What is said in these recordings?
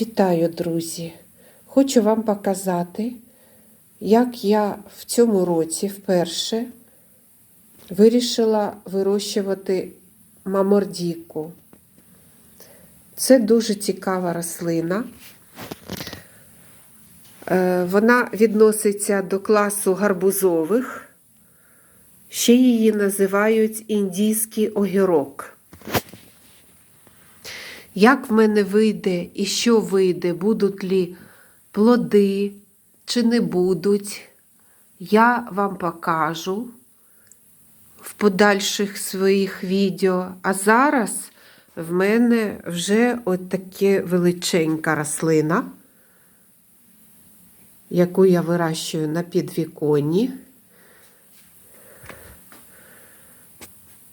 Вітаю, друзі! Хочу вам показати, як я в цьому році вперше вирішила вирощувати мамордіку. Це дуже цікава рослина. Е, Вона відноситься до класу гарбузових. Ще її називають індійський огірок. Як в мене вийде і що вийде, будуть лі плоди чи не будуть, я вам покажу в подальших своїх відео. А зараз в мене вже от таке величенька рослина, яку я вирощую на підвіконні.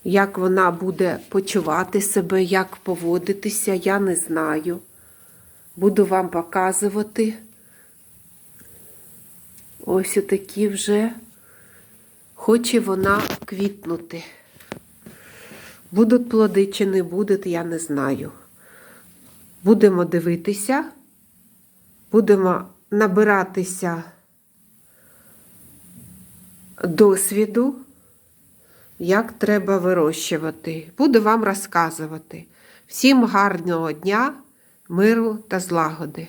Як вона буде почувати себе, як поводитися, я не знаю. Буду вам показувати. Ось отакі вже хоче вона квітнути. Будуть плоди чи не будуть, я не знаю. Будемо дивитися, будемо набиратися досвіду як треба вирощувати. Буду вам розказувати. Всім гарного дня, миру та злагоди!